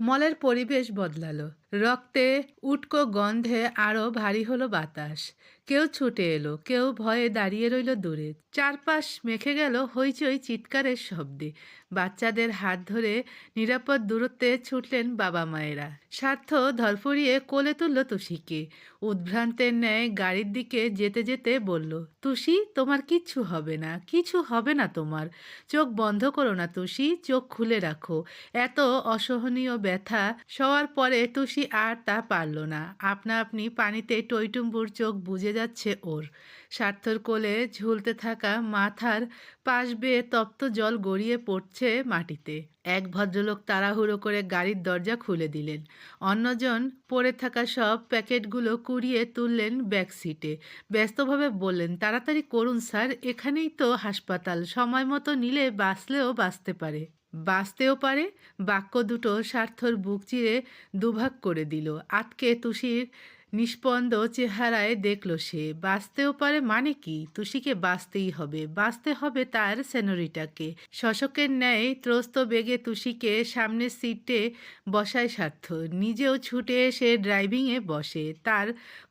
মলের পরিবেশ বদলালো। রক্তে উটকো গন্ধে আরও ভারী হলো বাতাস। কেউ ছুটে এলো, কেউ ভয়ে দাঁড়িয়ে রইল দূরে। চারপাশ মেখে গেল হইচই চিৎকারের শব্দে। বাচ্চাদের হাত ধরে নিরাপদ দূরত্বে ছুটলেন বাবা মায়েরা। স্বার্থ ধরফরিয়ে কোলে তুলল তুষিকে। উদ্ভ্রান্তের ন্যায় গাড়ির দিকে যেতে যেতে বলল, তুষি, তোমার কিচ্ছু হবে না, কিছু হবে না তোমার। চোখ বন্ধ করো না তুষি, চোখ খুলে রাখো। এত অসহনীয় ব্যথা সওয়ার পরে তুষি আর তা পারল না। আপনা আপনি পানিতে টইটুম্বুর চোখ বুজে যাচ্ছে ওর। স্বার্থর কোলে ঝুলতে থাকা মাথার পাশ বেয়ে তপ্ত জল গড়িয়ে পড়ছে মাটিতে। এক ভদ্রলোক তাড়াহুড়ো করে গাড়ির দরজা খুলে দিলেন। অন্যজন পড়ে থাকা সব প্যাকেটগুলো কুড়িয়ে তুললেন ব্যাক সিটে ব্যস্তভাবে বললেন, তাড়াতাড়ি করুন স্যার, এখানেই তো হাসপাতাল। সময় মতো নিলে বাঁচলেও বাঁচতে পারে। বাঁচতেও পারে, বাক্য দুটো স্বার্থর বুক চিরে দুভাগ করে দিল। আতকে তুষির নিষ্পন্দ চেহারায় দেখল সে। বাঁচতেও পারে মানে কি? তুষিকে বাঁচতেই হবে। বাঁচতে হবে তার সেনোরিটাকে। শশকের ন্যায় ত্রস্ত বেগে তুষিকে সামনের সিটে বসায় স্বার্থ। নিজেও ছুটে এসে ড্রাইভিংয়ে বসে। তার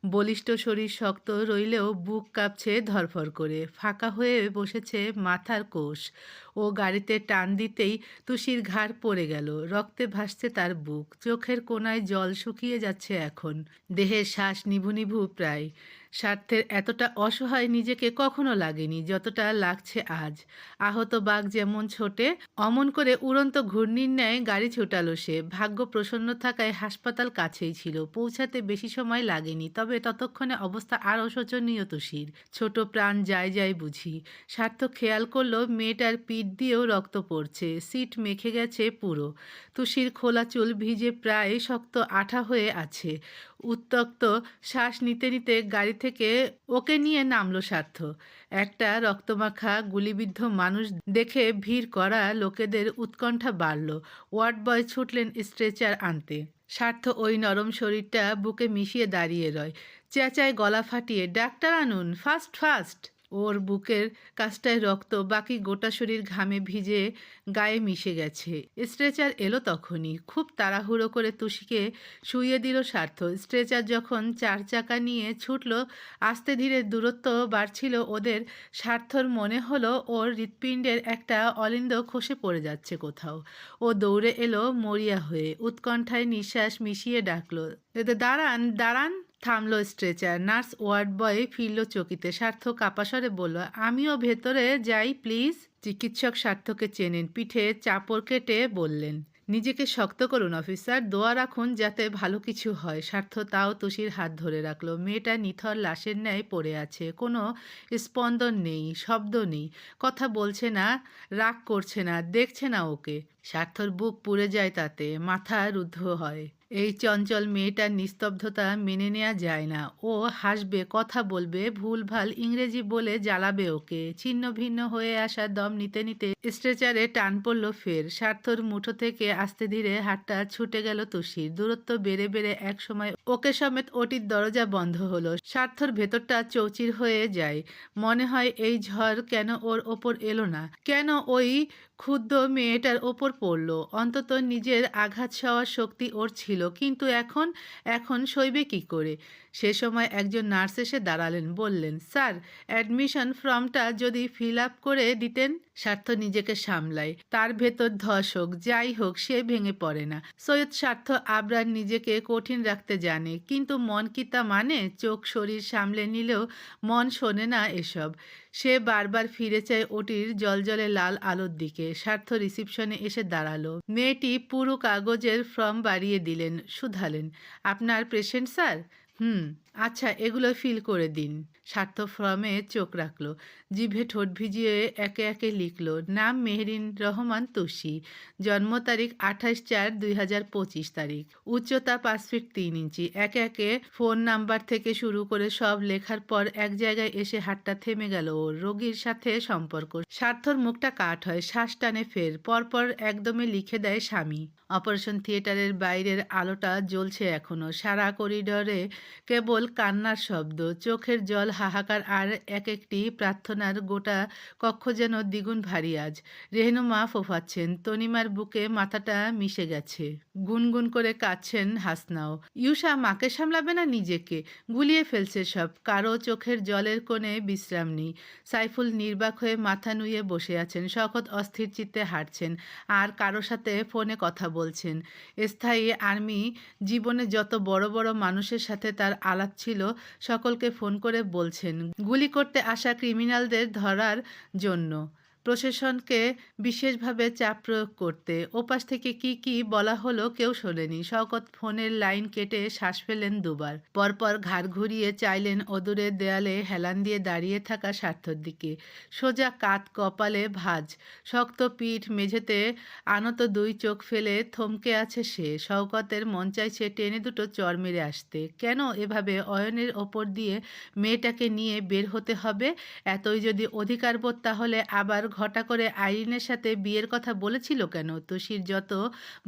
বলিষ্ঠ শরীর শক্ত রইলেও বুক কাঁপছে ধরফর করে। ফাঁকা হয়ে বসেছে মাথার কোষ। ও গাড়িতে টান দিতেই তুষির ঘাড় পড়ে গেল। রক্তে ভাসছে তার বুক। চোখের কোনায় জল শুকিয়ে যাচ্ছে এখন। দেহের শ্বাস নিভু নিভু প্রায়। স্বার্থের এতটা অসহায় নিজেকে কখনো লাগেনি যতটা লাগছে আজ। আহত বাঘ যেমন ছোটে, অমন করে উড়ন্ত ঘূর্ণির ন্যায় গাড়ি ছুটালো সে। ভাগ্য প্রসন্ন থাকায় হাসপাতাল কাছেই ছিল, পৌঁছাতে বেশি সময় লাগেনি, তবে ততক্ষণে অবস্থা আরও শোচনীয় তুষির ছোট প্রাণ যায় যায় বুঝি স্বার্থ খেয়াল করল মেয়েটার পিঠ দিয়েও রক্ত পড়ছে, সিট মেখে গেছে পুরো। তুষির খোলা চুল ভিজে প্রায় শক্ত আঠা হয়ে আছে। উত্তক্ত শ্বাস নিতে নিতে গাড়ি থেকে ওকে নিয়ে নামলো স্বার্থ একটা রক্তমাখা, গুলিবিদ্ধ মানুষ দেখে ভিড় করা লোকেদের উৎকণ্ঠা বাড়ল। ওয়ার্ড বয় ছুটলেন স্ট্রেচার আনতে। স্বার্থ ওই নরম শরীরটা বুকে মিশিয়ে দাঁড়িয়ে রয়। চেঁচায় গলা ফাটিয়ে, ডাক্তার আনুন, ফাস্ট ফাস্ট। ওর বুকের কাছটায় রক্ত বাকি গোটা শরীর ঘামে ভিজে গায়ে মিশে গেছে। স্ট্রেচার এলো তখনই। খুব তাড়াহুড়ো করে তুষিকে শুইয়ে দিল স্বার্থ। স্ট্রেচার যখন চার চাকা নিয়ে ছুটল, আস্তে ধীরে দূরত্ব বাড়ছিল ওদের। স্বার্থর মনে হলো ওর হৃৎপিণ্ডের একটা অলিন্দ খসে পড়ে যাচ্ছে কোথাও। ও দৌড়ে এলো মরিয়া হয়ে। উৎকণ্ঠায় নিঃশ্বাস মিশিয়ে ডাকলো দাঁড়ান দাঁড়ান। থামলো স্ট্রেচার। নার্স ওয়ার্ড বয় ফিরল চকিতে। স্বার্থ কাপাসরে বলল, আমিও ভেতরে যাই, প্লিজ? চিকিৎসক স্বার্থকে চেনেন। পিঠে চাপড় কেটে বললেন, নিজেকে শক্ত করুন, অফিসার। দোয়া রাখুন যাতে ভালো কিছু হয়। স্বার্থ তাও তুষির হাত ধরে রাখল। মেয়েটা নিথর লাশের ন্যায় পড়ে আছে। কোনো স্পন্দন নেই, শব্দ নেই, কথা বলছে না, রাগ করছে না, দেখছে না ওকে। স্বার্থর বুক পুড়ে যায় তাতে, মাথা রুদ্ধ হয়। এই চঞ্চল মেয়েটার নিস্তব্ধতা মেনে নেওয়া যায় না। ও হাসবে, কথা বলবে, ভুলভাল ইংরেজি বলে জ্বালাবে ওকে। ছিন্ন ভিন্ন হয়ে আসা দম নিতে নিতে স্ট্রেচারে টান পড়ল ফের। স্বার্থর মুঠো থেকে আস্তে ধীরে হাতটা ছুটে গেল তুষির। দূরত্ব বেড়ে বেড়ে এক সময় ওকে সমেত ওটির দরজা বন্ধ হলো। স্বার্থর ভেতরটা চৌচির হয়ে যায়। মনে হয় এই ঝড় কেন ওর ওপর এলো না? কেন ওই ক্ষুদ্র মেয়েটার ওপর পড়ল। অন্তত নিজের আঘাত সওয়ার শক্তি ওর ছিল, কিন্তু এখন এখন সইবে কি করে? সে সময় একজন নার্স এসে দাঁড়ালেন, বললেন, স্যার, অ্যাডমিশন ফর্মটা যদি ফিল আপ করে দিতেন, স্বার্থ নিজেকে সামলায়। তার ভেতর ধস হোক, যাই হোক, সে ভেঙে পড়ে না। সৈয়দ স্বার্থ আবরার নিজেকে কঠিন রাখতে জানে, কিন্তু মন কি তা মানে? চোখ, শরীর সামলে নিলেও মন শোনে না এসব। সে বারবার ফিরে চায় ওটির জলজলে লাল আলোর দিকে। স্বার্থ রিসিপশনে এসে দাঁড়াল। মেয়েটি পুরো কাগজের ফর্ম বাড়িয়ে দিলেন, শুধালেন। আপনার পেশেন্ট, স্যার? হুম। আচ্ছা এগুলো ফিল করে দিন। স্বার্থ ফর্মে চোখ রাখল। জিভে ঠোঁট ভিজিয়ে একে একে লিখলো, নাম মেহরিন রহমান তুষি। জন্ম তারিখ আঠাশ চার দুই হাজার পঁচিশ তারিখ। উচ্চতা পাঁচ ফিট তিন ইঞ্চি। একে একে ফোন নাম্বার থেকে শুরু করে সব লেখার পর এক জায়গায় এসে হাতটা থেমে গেল ওর রোগীর সাথে সম্পর্ক। স্বার্থর মুখটা কাট হয়, শ্বাস টানে ফের, পরপর একদমে লিখে দেয় স্বামী। অপারেশন থিয়েটারের বাইরের আলোটা জ্বলছে এখনও। সারা করিডরে কেবল কান্নার শব্দ, চোখের জল হাহাকার, আর এক একটি প্রার্থনার গোটা কক্ষ যেন দ্বিগুণ ভারী আজ। রেহনুমা ফোফাচ্ছেন, তনিমার বুকে মাথাটা মিশে গেছে। গুনগুন করে কাঁদছেন হাসনাও। ইউসা মাকে সামলাবে না নিজেকে? গুলিয়ে ফেলছে সব, কারও চোখের জলের কোণে বিশ্রাম নেই। সাইফুল নির্বাক হয়ে মাথা নুয়ে বসে আছেন শকত অস্থির চিত্তে হাঁটছেন, আর কারও সাথে ফোনে কথা বলছেন। স্থায়ী আর্মি জীবনে যত বড় বড় মানুষের সাথে তার আলাপ ছিল সকলকে ফোন করে বলছেন। গুলি করতে আসা ক্রিমিনালদের ধরার জন্য। প্রশাসনকে বিশেষভাবে চাপ প্রয়োগ করতে ওপাশ থেকে কি কি বলা হলো কেউ শোনেনি। শওকত ফোনের লাইন কেটে শ্বাস ফেলেন দুবার। পরপর ঘাড় ঘুরিয়ে চাইলেন অদূরের দেয়ালে হেলান দিয়ে দাঁড়িয়ে থাকা স্বার্থর দিকে। সোজা কাত কপালে ভাঁজ। শক্ত পিঠ মেঝেতে আনত দুই চোখ ফেলে থমকে আছে সে। শওকতের মন চাইছে টেনে দুটো চর মেরে আসতে। কেন এভাবে অয়নের ওপর দিয়ে মেয়েটাকে নিয়ে বের হতে হবে? এতই যদি অধিকারবোধ তাহলে আবার ঘটা করে আইরিনের সাথে বিয়ের কথা বলেছিল কেন? তুষির যত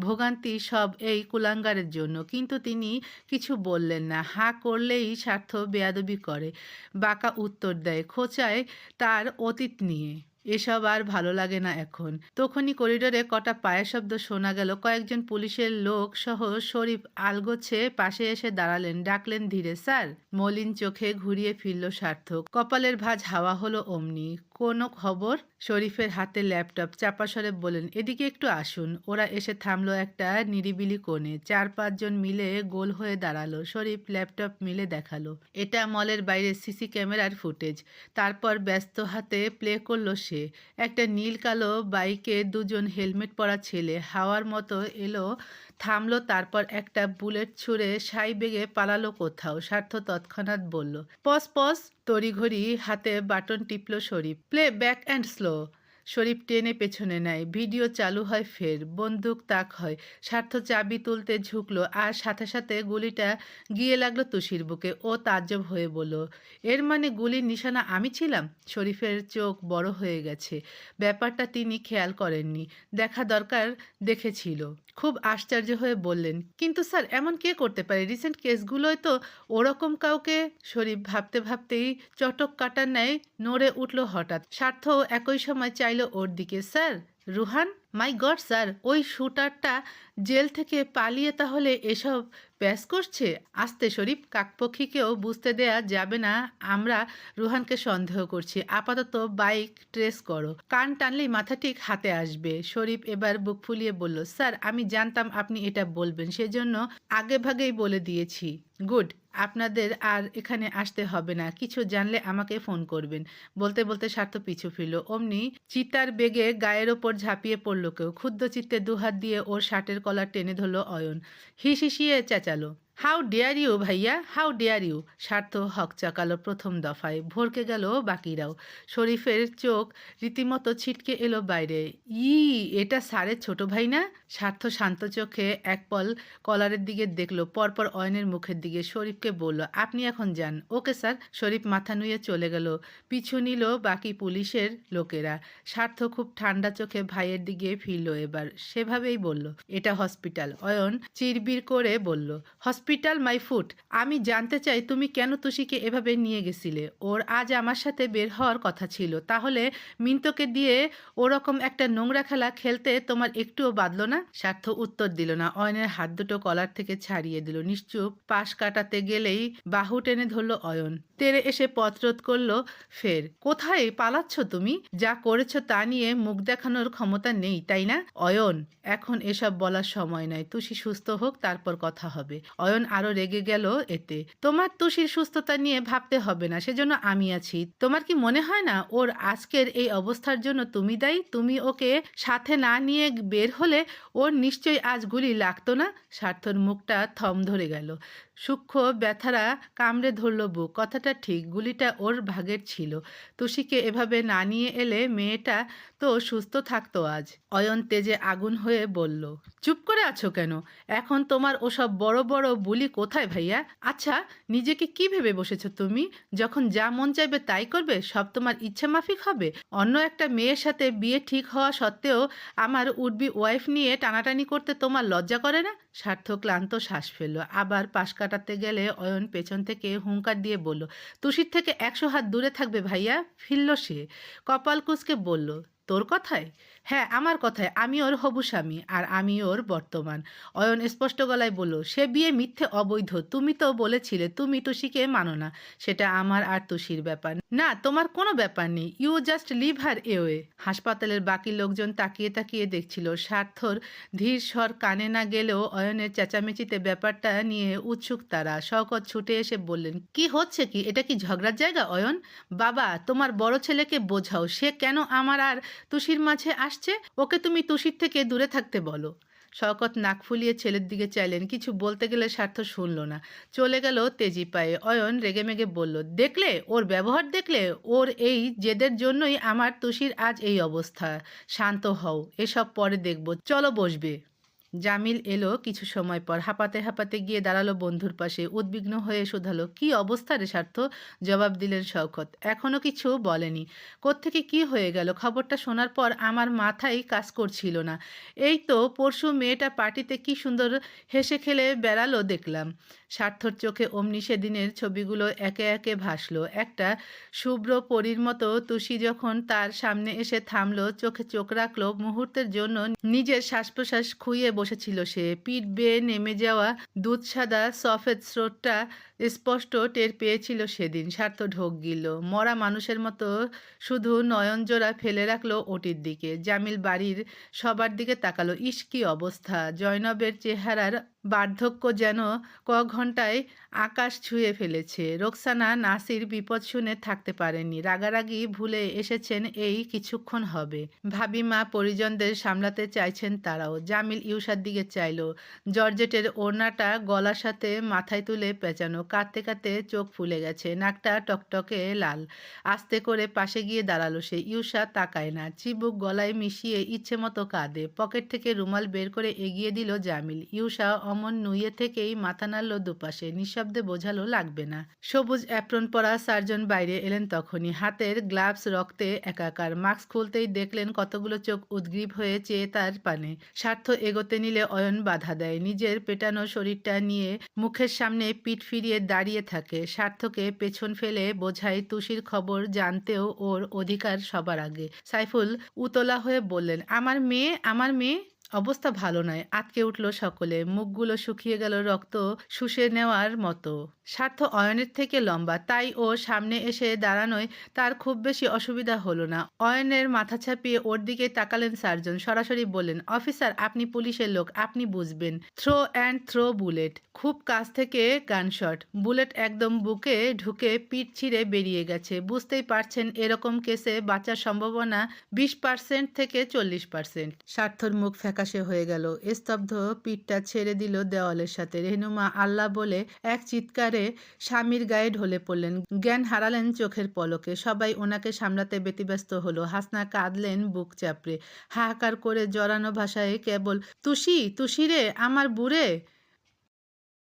ভোগান্তি সব এই কুলাঙ্গারের জন্য। কিন্তু তিনি কিছু বললেন না। হাঁ করলেই স্বার্থ বেয়াদবি করে। বাঁকা উত্তর দেয়, খোঁচায় তার অতীত নিয়ে। এসব আর ভালো লাগে না এখন। তখনই করিডোরে কটা পায়ের শব্দ শোনা গেল। কয়েকজন পুলিশের লোক সহ শরীফ আলগোছে পাশে এসে দাঁড়ালেন। ডাকলেন, ধীরে, স্যার! মলিন চোখে ঘুরিয়ে ফিরল সার্থক কপালের ভাঁজ হাওয়া হলো অমনি। কোনো খবর? শরীফের হাতে ল্যাপটপ চাপাসরে বলেন এদিকে একটু আসুন। ওরা এসে থামলো একটা নিরিবিলি কোণে। চার পাঁচজন মিলে গোল হয়ে দাঁড়াল। শরীফ ল্যাপটপ মিলে দেখাল। এটা মলের বাইরে সিসি ক্যামেরার ফুটেজ। তারপর ব্যস্ত হাতে প্লে করল সে। একটা নীল কালো বাইকে দুজন হেলমেট পরা ছেলে হাওয়ার মতো এলো, থামলো, তারপর একটা বুলেট ছুঁড়ে সাই বেগে পালালো কোথাও। স্বার্থ তৎক্ষণাৎ বলল, পস পস। তড়িঘড়ি হাতে button টিপল Sharif. Play back and slow. Sharif টেনে পেছনে নেয়। ভিডিও চালু হয় ফের। বন্দুক তাক হয়। স্বার্থ চাবি তুলতে ঝুঁকলো। আর সাথে সাথে গুলিটা গিয়ে লাগল তুষির বুকে। ও তাজ্জব হয়ে বলল, এর মানে গুলির নিশানা আমি ছিলাম? শরীফের চোখ বড় হয়ে গেছে। ব্যাপারটা তিনি খেয়াল করেননি। দেখা দরকার দেখেছিল। খুব আশ্চর্য হয়ে বললেন, কিন্তু স্যার, এমন কে করতে পারে? রিসেন্ট কেসগুলোয় তো ওরকম কাউকে শরীফ ভাবতে ভাবতেই চটক কাটার ন্যায় নড়ে উঠল হঠাৎ। স্বার্থ একই সময় চাইল ওর দিকে। Sir Ruhan, my god sir, ওই শুটারটা জেল থেকে পালিয়ে তাহলে এসব ব্যাস করছে? আস্তে শরীফ, কাকপক্ষীকেও বুঝতে দেয়া যাবে না, আমরা রুহানকে সন্দেহ করছি। আপাতত বাইক ট্রেস করো। কান টানলেই মাথা ঠিক হাতে আসবে। শরীফ এবার বুক ফুলিয়ে বলল, স্যার, আমি জানতাম আপনি এটা বলবেন, সেজন্য আগে ভাগেই বলে দিয়েছি। গুড আপনাদের আর এখানে আসতে হবে না। কিছু জানলে আমাকে ফোন করবেন। বলতে বলতে স্বার্থ পিছু ফিরল। অমনি চিতার বেগে গায়ের ওপর ঝাঁপিয়ে পড়ল কেউ। ক্ষুদ্র চিত্তে দুহাত দিয়ে ওর শার্টের কলার টেনে ধরল অয়ন। হিস হিসিয়ে চেঁচালো। হাউ ডেয়ার ইউ ভাইয়া? How dare you Swartha Haque চাকালো প্রথম দফায়। ভরকে গেল বাকিরাও। শরীফের চোখ রীতিমতো ছিটকে এলো বাইরে। ই, এটা স্যারের ছোট ভাই না? স্বার্থ শান্ত চোখে এক পল কলারের দিকে দেখল। পরপর অয়নের মুখের দিকে শরীফকে বলল, আপনি এখন যান। ওকে, স্যার। শরীফ মাথা নুয়ে চলে গেল। পিছু নিল বাকি পুলিশের লোকেরা। স্বার্থ খুব ঠান্ডা চোখে ভাইয়ের দিকে ফিরল এবার। সেভাবেই বলল, এটা হসপিটাল। অয়ন চিরবির করে বলল হসপিটাল মাই ফুট। আমি জানতে চাই তুমি কেন তুষিকে এভাবে নিয়ে গেছিলে? ওর আজ আমার সাথে বের হওয়ার কথা ছিল। তাহলে মিন্তকে দিয়ে ওরকম একটা নোংরা খেলা খেলতে তোমার একটুও বাদলো না? স্বার্থ উত্তর দিল না। অয়নের হাত দুটো কলার থেকে ছাড়িয়ে দিল। নিশ্চুপ পাশ কাটাতে গেলেই বাহু টেনে ধরল অয়ন। তেরে এসে পথরোধ করল ফের। কোথায়? পালাচ্ছ তুমি? যা করেছ তা নিয়ে মুখ দেখানোর ক্ষমতা নেই, তাই না? অয়ন, এখন এসব বলার সময় নয় তুষি সুস্থ হোক, তারপর কথা হবে। অয়ন আরও রেগে গেল এতে। তোমার তুষির সুস্থতা নিয়ে ভাবতে হবে না, সেজন্য আমি আছি। তোমার কি মনে হয় না ওর আজকের এই অবস্থার জন্য তুমি দায়ী? তুমি ওকে সাথে না নিয়ে বের হলে ওর নিশ্চয়ই আজ গুলি লাগতো না? স্বার্থর মুখটা থম ধরে গেল। সূক্ষ্ম ব্যথারা কামড়ে ধরল বুক। কথাটা ঠিক, গুলিটা ওর ভাগের ছিল। তুষিকে এভাবে না নিয়ে এলে মেয়েটা তো সুস্থ থাকতো আজ। অয়ন তেজে আগুন হয়ে বলল, চুপ করে আছো কেন? এখন তোমার ওসব বড় বড় বুলি কোথায় ভাইয়া? আচ্ছা নিজেকে কি ভেবে বসেছো তুমি? যখন যা মন চাইবে তাই করবে, সব তোমার ইচ্ছা মাফিক হবে? অন্য একটা মেয়ের সাথে বিয়ে ঠিক হওয়া সত্ত্বেও আমার উডবি ওয়াইফ নিয়ে টানাটানি করতে তোমার লজ্জা করে না? স্বার্থ ক্লান্ত শ্বাস ফেলল। আবার পাশ কাটাতে গেলে অয়ন পেছন থেকে হুঙ্কার দিয়ে বলল, তুষির থেকে একশো হাত দূরে থাকবে ভাইয়া। ফিরল সে। কপাল কুচকে বলল, তোর কথায়? হ্যাঁ আমার কথায় আমি ওর হবু স্বামী আর আমি ওর বর্তমান। অয়ন স্পষ্ট গলায় বলল, সে বিয়ে মিথ্যে অবৈধ। তুমি তো বলেছিলে, তুমি তুষিকে মানো না। সেটা আমার আর তুষির ব্যাপার না। তোমার কোনো ব্যাপার নেই। You just leave her away. হাসপাতালের বাকি লোকজন তাকিয়ে তাকিয়ে দেখছিল স্বার্থর ধীর স্বর কানে না গেলেও অয়নের চেঁচামেচিতে ব্যাপারটা নিয়ে উৎসুক তারা। শওকত ছুটে এসে বললেন, কি হচ্ছে কি? এটা কি ঝগড়ার জায়গা অয়ন? বাবা, তোমার বড় ছেলেকে বোঝাও। সে কেন আমার আর তুষির মাঝে আসছে, ওকে তুমি তুষির থেকে দূরে থাকতে বলো। শওকত নাক ফুলিয়ে ছেলের দিকে চাইলেন, কিছু বলতে গেলে স্বার্থ শুনল না। চলে গেল তেজি পায়ে অয়ন রেগেমেগে বলল, দেখলে? ওর ব্যবহার দেখলে? ওর এই জেদের জন্যই আমার তুষির আজ এই অবস্থা। শান্ত হও, এসব পরে দেখব। চলো বসবে। জামিল এলো কিছু সময় পর। হাঁপাতে হাঁপাতে গিয়ে দাঁড়াল বন্ধুর পাশে। উদ্বিগ্ন হয়ে শোধালো, কি অবস্থা রে স্বার্থ জবাব দিলেন শওকত। এখনও কিছু বলেনি। কোত্থেকে কি হয়ে গেল? খবরটা শোনার পর আমার মাথায় কাজ করছিল না। এই তো পরশু মেয়েটা পার্টিতে কি সুন্দর হেসে খেলে বেড়ালো দেখলাম। স্বার্থর চোখে অমনি সেদিনের ছবিগুলো একে একে ভাসলো। একটা শুভ্র পরীর মতো তুষি যখন তার সামনে এসে থামলো, চোখে চোখ রাখল, মুহূর্তের জন্য নিজের শ্বাস প্রশ্বাস খুইয়ে বসেছিল সে। পিঠ বেয়ে নেমে যাওয়া দুধ সাদা সফেদ স্রোতটা স্পষ্ট টের পেয়েছিল সেদিন। স্বার্থ ঢোক গিল মরা মানুষের মতো শুধু নয়নজোড়া ফেলে রাখল ওটির দিকে। জামিল বাড়ির সবার দিকে তাকালো। ইস, কি অবস্থা! জয়নবের চেহারার বার্ধক্য যেন ক ঘন্টায় আকাশ ছুঁয়ে ফেলেছে। রোকসানা, নাসির বিপদ শুনে থাকতে পারেনি। রাগারাগি ভুলে এসেছেন এই কিছুক্ষণ হবে। ভাবি মা পরিজনদের সামলাতে চাইছেন তারাও। জামিল ইউসার দিকে চাইলো। জর্জেটের ওড়নাটা গলার সাথে মাথায় তুলে পেঁচানো। কাঁদতে কাঁদতে চোখ ফুলে গেছে। নাকটা টকটকে লাল। আস্তে করে পাশে গিয়ে দাঁড়াল সে। ইউসা তাকায় না। চিবুক গলায় মিশিয়ে ইচ্ছে মতো কাঁদে। পকেট থেকে রুমাল বের করে এগিয়ে দিল জামিল। ইউসা অমন নুইয়ে থেকেই মাথা নাড়ল দুপাশে। নিঃশব্দে বোঝালো, লাগবে না। সবুজ অ্যাপ্রন পরা সার্জন বাইরে এলেন তখনই। হাতের গ্লাভস রক্তে একাকার। মাস্ক খুলতেই দেখলেন কতগুলো চোখ উদ্গ্রীব হয়ে চেয়ে তার পানে। স্বার্থ এগোতে নিলে অয়ন বাধা দেয়। নিজের পেটানো শরীরটা নিয়ে মুখের সামনে পিঠ ফিরিয়ে দাঁড়িয়ে থাকে। স্বার্থকে পেছন ফেলে বোঝায় তুষির খবর জানতেও ওর অধিকার সবার আগে। সাইফুল উতলা হয়ে বললেন, আমার মেয়ে আমার মেয়ে? অবস্থা ভালো নয়। আটকে উঠল সকলে। মুখগুলো শুকিয়ে গেল রক্ত শুষে নেওয়ার মতো। স্বার্থ অয়নের থেকে লম্বা। তাই ও সামনে এসে দাঁড়ানোয় তার খুব বেশি অসুবিধা হলো না। অয়নের মাথা ছাপিয়ে ওর দিকে তাকালেন সার্জন। সরাসরি বললেন, অফিসার, আপনি পুলিশের লোক। আপনি বুঝবেন। Throw and throw bullet. খুব কাছ থেকে গানশট বুলেট একদম বুকে ঢুকে পিঠ ছিঁড়ে বেরিয়ে গেছে। বুঝতেই পারছেন এরকম কেসে বাঁচার সম্ভাবনা বিশ পার্সেন্ট থেকে চল্লিশ পার্সেন্ট। স্বার্থর মুখ ফ্যাকাশে হয়ে গেল। স্তব্ধ পিঠটা ছেড়ে দিল দেওয়ালের সাথে। রেহনুমা আল্লাহ বলে এক চিৎকারে স্বামীর গায়ে ঢলে পড়লেন। জ্ঞান হারালেন চোখের পলকে। সবাই ওনাকে সামলাতে ব্যতিব্যস্ত হলো। হাসনা কাঁদলেন, বুক চাপড়ে। হাহাকার করে জড়ানো ভাষায় কেবল, তুষি তুষি রে, আমার বুড়ে।